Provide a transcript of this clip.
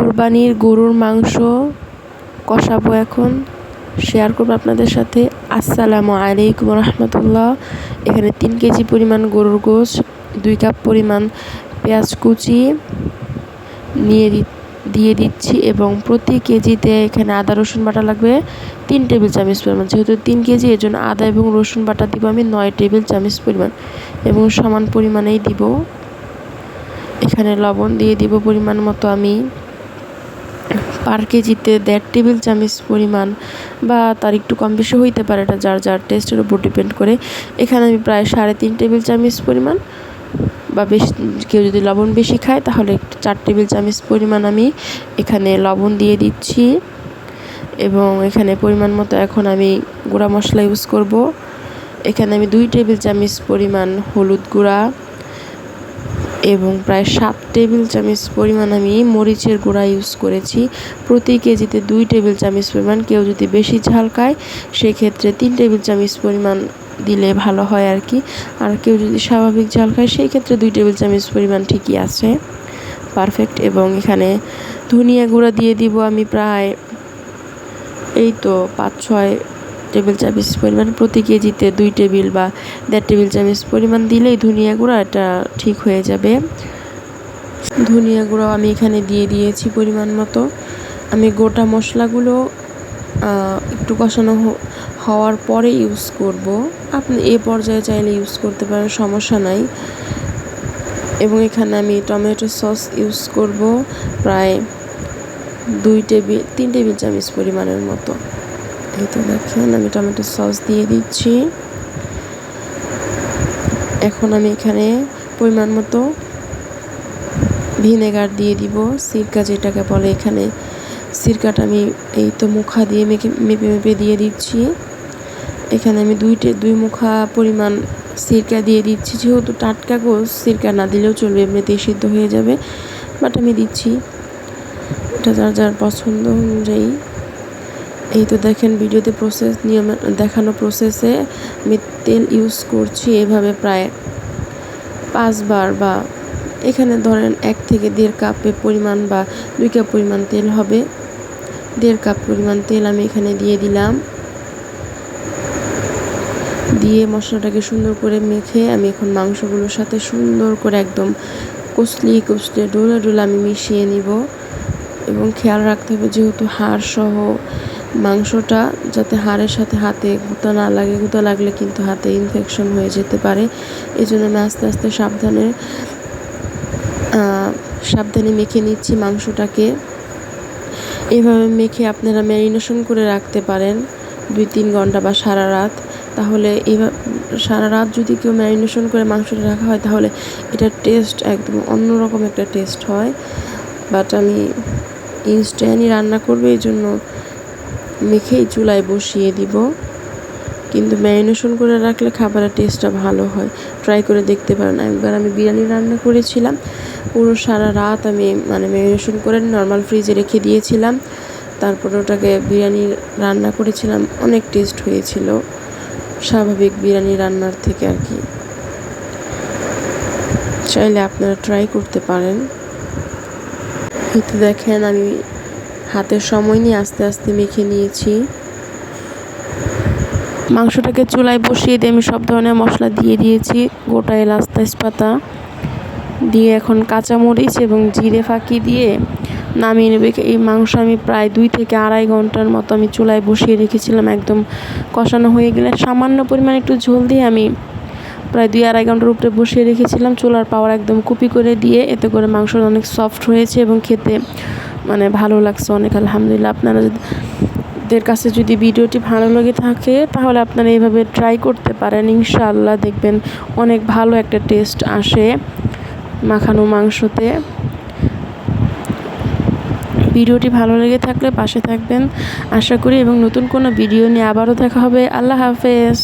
কোরবানির গরুর মাংস কষাবো এখন। শেয়ার করব আপনাদের সাথে। আসসালামু আলাইকুম রহমতুল্লাহ। এখানে তিন কেজি পরিমাণ গরুর গোশ, দুই কাপ পরিমাণ পেঁয়াজ কুচি নিয়ে দিয়ে দিচ্ছি এবং প্রতি কেজিতে এখানে আদা, রসুন বাটা লাগবে তিন টেবিল চামচ পরিমাণ। যেহেতু তিন কেজি এর জন্য আদা এবং রসুন বাটা দিব আমি নয় টেবিল চামচ পরিমাণ এবং সমান পরিমাণেই দিব। এখানে লবণ দিয়ে দিব পরিমাণ মতো আমি। পার কেজিতে দেড় টেবিল চামচ পরিমাণ বা তার একটু কম বেশি হইতে পারে এটা, যার যার টেস্টের উপর ডিপেন্ড করে। এখানে আমি প্রায় সাড়ে তিন টেবিল চামচ পরিমাণ বা বেশি, কেউ যদি লবণ বেশি খায় তাহলে একটু চার টেবিল চামচ পরিমাণ আমি এখানে লবণ দিয়ে দিচ্ছি। এবং এখানে পরিমাণ মতো এখন আমি গুঁড়া মশলা ইউজ করব। এখানে আমি দুই টেবিল চামচ পরিমাণ হলুদ গুঁড়া এবং প্রায় সাত টেবিল চামচ পরিমাণ আমি মরিচের গুঁড়া ইউজ করেছি। প্রতি কেজিতে দুই টেবিল চামচ পরিমাণ, কেউ যদি বেশি ঝাল খায়, সেক্ষেত্রে তিন টেবিল চামচ পরিমাণ দিলে ভালো হয় আর কি। আর কেউ যদি স্বাভাবিক ঝাল খায় সেই ক্ষেত্রে দুই টেবিল চামচ পরিমাণ ঠিকই আছে। পারফেক্ট এবং এখানে ধনিয়া গুঁড়া দিয়ে দিব আমি প্রায়, এই তো পাঁচ ছয় টেবিল চামচ পরিমাণ প্রতি কেজিতে দুই টেবিল বা দেড় টেবিল চামচ পরিমাণ দিলেই ধনিয়া গুঁড়া এটা ঠিক হয়ে যাবে। ধনিয়া গুঁড়ো আমি এখানে দিয়ে দিয়েছি পরিমাণ মতো। আমি গোটা মশলাগুলো একটু কষানো হওয়ার পরে ইউজ করব। আপনি এ পর্যায়ে চাইলে ইউজ করতে পারেন, সমস্যা নাই। এবং এখানে আমি টমেটো সস ইউজ করব প্রায় দুই টেবিল, তিন টেবিল চামচ পরিমাণের মতো। এই তো দেখেন, আমি টমেটো সস দিয়ে দিচ্ছি। এখন আমি এখানে পরিমাণ মতো ভিনেগার দিয়ে দিব। সিরকা যেটাকে বলে এখানে, সিরকাটা আমি এই তো মুখা দিয়ে মেখে, মেপে মেপে দিয়ে দিচ্ছি। এখানে আমি দুইটে দুই মুখা পরিমাণ সিরকা দিয়ে দিচ্ছি। যেহেতু টাটকা গোস সিরকা না দিলেও চলবে, এমনিতেই সিদ্ধ হয়ে যাবে। বাট আমি দিচ্ছি। এটা যার যার পছন্দ অনুযায়ী। এই তো দেখেন ভিডিওতে প্রসেস নিয়ম দেখানো প্রসেসে আমি তেল ইউজ করছি এভাবে প্রায় পাঁচবার বা এখানে ধরেন এক থেকে দেড় কাপের পরিমাণ বা দুই কাপ পরিমাণ তেল হবে। দেড় কাপ পরিমাণ তেল আমি এখানে দিয়ে দিলাম। দিয়ে মশলাটাকে সুন্দর করে মেখে আমি এখন মাংসগুলোর সাথে সুন্দর করে একদম কষলি কষলে ডোলা ডোলা আমি মিশিয়ে নিব। এবং খেয়াল রাখতে হবে যেহেতু হাড় সহ মাংসটা যাতে হাড়ের সাথে হাতে গুঁতো না লাগে, গুঁতো লাগলে কিন্তু হাতে ইনফেকশন হয়ে যেতে পারে। এই জন্য আমি আস্তে আস্তে সাবধানে সাবধানে মেখে নিচ্ছি মাংসটাকে। এভাবে মেখে আপনারা ম্যারিনেশন করে রাখতে পারেন দুই তিন ঘণ্টা বা সারা রাত। তাহলে এবার সারা রাত যদি কেউ ম্যারিনেশন করে মাংসটা রাখা হয়, তাহলে এটার টেস্ট একদম অন্যরকম একটা টেস্ট হয়। বাট আমি ইনস্ট্যান্টই রান্না করব, এই জন্য মেখেই চুলায় বসিয়ে দিব। কিন্তু ম্যারিনেশন করে রাখলে খাবারের টেস্টটা ভালো হয়। ট্রাই করে দেখতে পারেন। একবার আমি বিরিয়ানি রান্না করেছিলাম। পুরো সারা রাত আমি মানে ম্যারিনেশন করে নর্মাল ফ্রিজে রেখে দিয়েছিলাম। তারপরে ওটাকে বিরিয়ানি রান্না করেছিলাম। অনেক টেস্ট হয়েছিল। স্বাভাবিক বিরিয়ানি রান্নার থেকে আর কি। চাইলে আপনারা ট্রাই করতে পারেন। দেখেন আমি হাতের সময় নিয়ে আস্তে আস্তে মেখে নিয়েছি। মাংসটাকে চুলায় বসিয়ে দিয়ে আমি সব ধরনের মশলা দিয়ে দিয়েছি। গোটা এলাচ, তেজপাতা দিয়ে এখন কাঁচামরিচ এবং জিরে ফাঁকি দিয়ে নামিয়ে নেবে। এই মাংস আমি প্রায় দুই থেকে আড়াই ঘণ্টার মতো আমি চুলায় বসিয়ে রেখেছিলাম। একদম কষানো হয়ে গেলে সামান্য পরিমাণ একটু ঝোল দিয়ে আমি প্রায় দুই আড়াই ঘণ্টার উপরে বসিয়ে রেখেছিলাম। চুলার পাওয়ার একদম কুপি করে দিয়ে এতে করে মাংসটা অনেক সফট হয়েছে এবং খেতে মানে ভালো লাগছে অনেক, আলহামদুলিল্লাহ। আপনারা দের কাছে যদি ভিডিওটি ভালো লেগে থাকে, তাহলে আপনারা এইভাবে ট্রাই করতে পারেন। ইনশাআল্লাহ দেখবেন অনেক ভালো একটা টেস্ট আসে মাখানো মাংসতে। ভিডিওটি ভালো লেগে থাকলে পাশে থাকবেন। আশা করি এবং নতুন কোনো ভিডিও নিয়ে আবারও দেখা হবে। আল্লাহ হাফেজ।